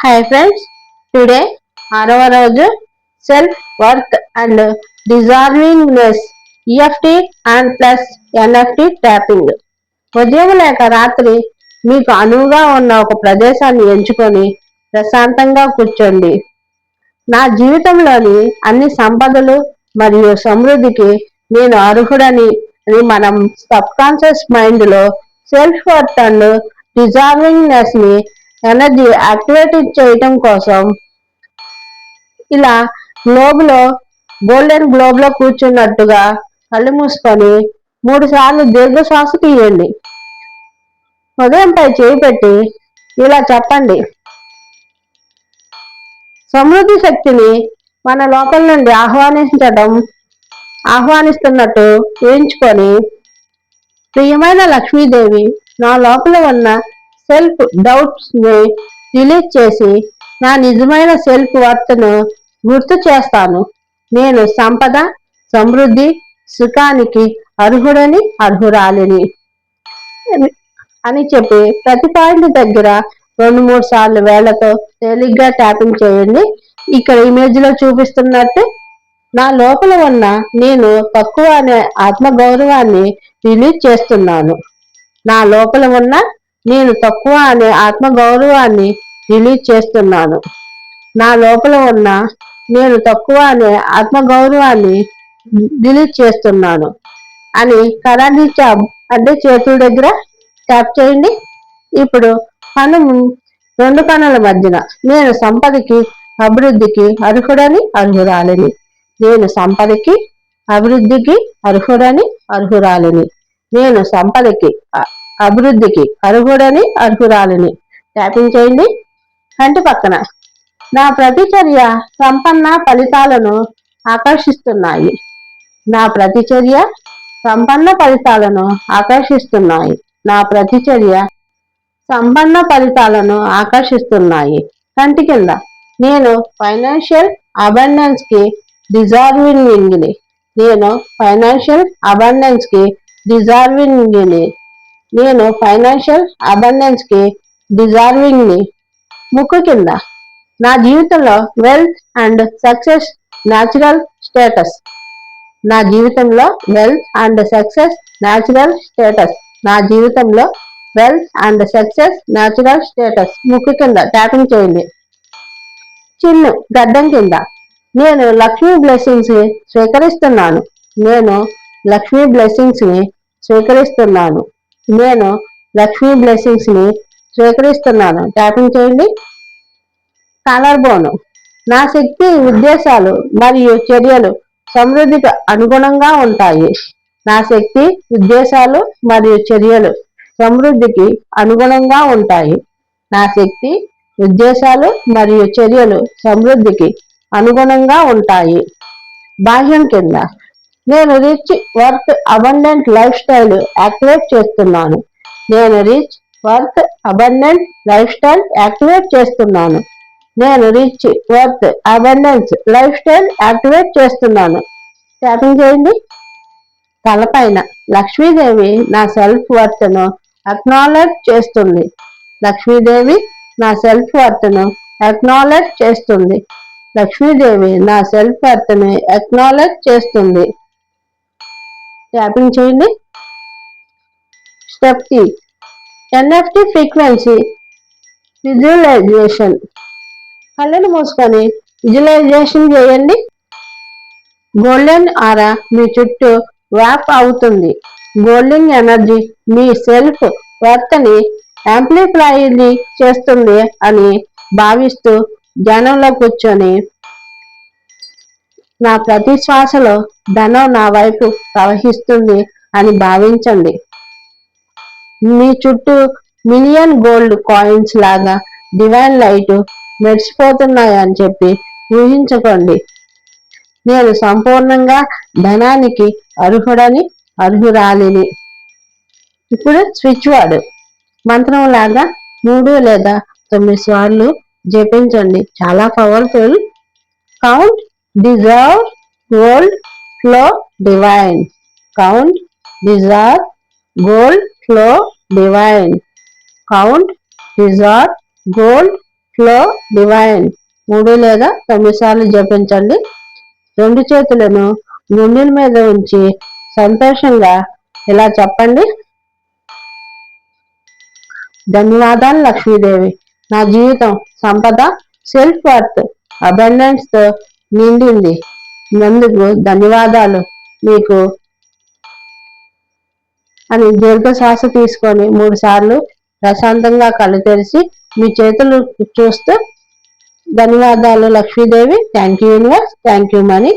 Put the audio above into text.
Hi friends today ఆరవ రోజు self worth and deservingness EFT and plus NFT tapping ఉదయం లేక రాత్రి మీకు అనువుగా ఉన్న ఒక ప్రదేశాన్ని ఎంచుకొని ప్రశాంతంగా కూర్చోండి. నా జీవితంలోని అన్ని సంపదలు మరియు సమృద్ధికి నేను అర్హుడని అని మనం సబ్ కాన్షియస్ మైండ్లో సెల్ఫ్ వర్త్ అండ్ డిజార్వింగ్నెస్ని ఎనర్జీ యాక్టివేట్ చేయటం కోసం ఇలా గ్లోబ్లో గోల్డెన్ గ్లోబ్లో కూర్చున్నట్టుగా కళ్ళు మూసుకొని మూడు సార్లు దీర్ఘ శ్వాస తీయండి. హృదయంపై చేయి పెట్టి ఇలా చెప్పండి. సమృద్ధి శక్తిని మన లోపల నుండి ఆహ్వానించడం ఆహ్వానిస్తున్నట్టు ఊహించుకొని ప్రియమైన లక్ష్మీదేవి నా లోపల ఉన్న సెల్ఫ్ డౌట్స్ని రిలీజ్ చేసి నా నిజమైన సెల్ఫ్ వర్త్ను గుర్తు చేస్తాను. నేను సంపద సమృద్ధి సుఖానికి అర్హుడని అర్హురాలిని అని చెప్పి ప్రతి పాయింట్ దగ్గర రెండు మూడు సార్లు వేళ్ళతో తేలిగ్గా ట్యాపింగ్ చేయండి. ఇక్కడ ఇమేజ్లో చూపిస్తున్నట్టు నా లోపల ఉన్న నేను తక్కువ అనే ఆత్మగౌరవాన్ని రిలీజ్ చేస్తున్నాను. నా లోపల ఉన్న నేను తక్కువ అనే ఆత్మ గౌరవాన్ని రిలీజ్ చేస్తున్నాను. నా లోపల ఉన్న నేను తక్కువ అనే ఆత్మ గౌరవాన్ని రిలీజ్ చేస్తున్నాను. అని కరాండి చాబ్ అంటే చేతుల దగ్గర ట్యాప్ చేయండి. ఇప్పుడు కను రెండు కనుల మధ్యన నేను సంపదకి అభివృద్ధికి అర్హుడని అర్హురాలిని. నేను సంపదకి అభివృద్ధికి అర్హుడని అర్హురాలిని. నేను సంపదకి అభివృద్ధికి అర్హుడని అర్హురాలని. ట్యాపింగ్ చేయండి కంటి పక్కన. నా ప్రతిచర్య సంపన్న ఫలితాలను ఆకర్షిస్తున్నాయి. నా ప్రతిచర్య సంపన్న ఫలితాలను ఆకర్షిస్తున్నాయి. నా ప్రతిచర్య సంపన్న ఫలితాలను ఆకర్షిస్తున్నాయి. కంటి కింద. నేను ఫైనాన్షియల్ అబండెన్స్కి డిజార్వింగ్ నేను ఫైనాన్షియల్ అబండెన్స్కి డిజార్వింగ్ నేను ఫైనాన్షియల్ అబండెన్స్కి డిజర్వింగ్ని ముక్కు కింద. నా జీవితంలో wealth and success natural status. నా జీవితంలో wealth and success natural status. నా జీవితంలో wealth and success natural status. ముక్కు కింద ట్యాపింగ్ చేయండి. చిన్ను గడ్డం కింద. నేను లక్ష్మీ బ్లెస్సింగ్స్ని స్వీకరిస్తున్నాను. నేను లక్ష్మీ బ్లెస్సింగ్స్ని స్వీకరిస్తున్నాను. నేను లక్ష్మీ బ్లెస్సింగ్స్ని స్వీకరిస్తున్నాను. ట్యాపింగ్ చేయండి. కాలర్ బోను నా శక్తి ఉద్దేశాలు మరియు చర్యలు సమృద్ధికి అనుగుణంగా ఉంటాయి. నా శక్తి ఉద్దేశాలు మరియు చర్యలు సమృద్ధికి అనుగుణంగా ఉంటాయి. నా శక్తి ఉద్దేశాలు మరియు చర్యలు సమృద్ధికి అనుగుణంగా ఉంటాయి. బాహ్యం కింద. నేను rich worth abundant lifestyle activate చేస్తున్నాను. నేను rich worth abundant lifestyle activate చేస్తున్నాను. నేను rich worth abundance lifestyle activate చేస్తున్నాను. ట్యాపింగ్ చేయండి. తలపైన లక్ష్మీదేవి నా సెల్ఫ్ వర్త్ను అక్నాలెడ్జ్ చేస్తుంది. లక్ష్మీదేవి నా సెల్ఫ్ వర్త్ను అక్నాలెడ్జ్ చేస్తుంది. లక్ష్మీదేవి నా సెల్ఫ్ వర్త్ని అక్నాలెడ్జ్ చేస్తుంది. ట్యాపింగ్ చేయండి. Step T. NFT frequency visualisation. కళ్ళను మూసుకొని విజువలైజేషన్ చేయండి. గోల్డెన్ ఆరా మీ చుట్టూ వ్యాప్ అవుతుంది. గోల్డెన్ ఎనర్జీ మీ సెల్ఫ్ వర్త్ని యాంప్లిఫై చేస్తుంది అని భావిస్తూ ధ్యానంలో కూర్చొని నా ప్రతి శ్వాసలో ధనం నా వైపు ప్రవహిస్తుంది అని భావించండి. మీ చుట్టూ మిలియన్ గోల్డ్ కాయిన్స్ లాగా డివైన్ లైట్ మెరిసిపోతున్నాయని చెప్పి ఊహించుకోండి. నేను సంపూర్ణంగా ధనానికి అర్హుడని అర్హురాలిని. ఇప్పుడు స్విచ్ వర్డ్ మంత్రం లాగా మూడు లేదా తొమ్మిది సార్లు జపించండి. చాలా powerful. Count deserve gold flow divine count deserve gold flow divine count deserve gold flow divine మూడు లేదా తొమ్మిది సార్లు జపించండి. రెండు చేతులను గుండెల మీద ఉంచి సంతోషంగా ఇలా చెప్పండి. ధన్యవాదాలు లక్ష్మీదేవి. నా జీవితం సంపద సెల్ఫ్ వర్త్ అబెండెన్స్తో నిండింది. నందుకు ధన్యవాదాలు మీకు. అని దీర్ఘశ్వాస తీసుకొని మూడు సార్లు ప్రశాంతంగా కళ్ళు తెరిచి మీ చేతులు చూస్తూ ధన్యవాదాలు Lakshmidevi thank you universe thank you money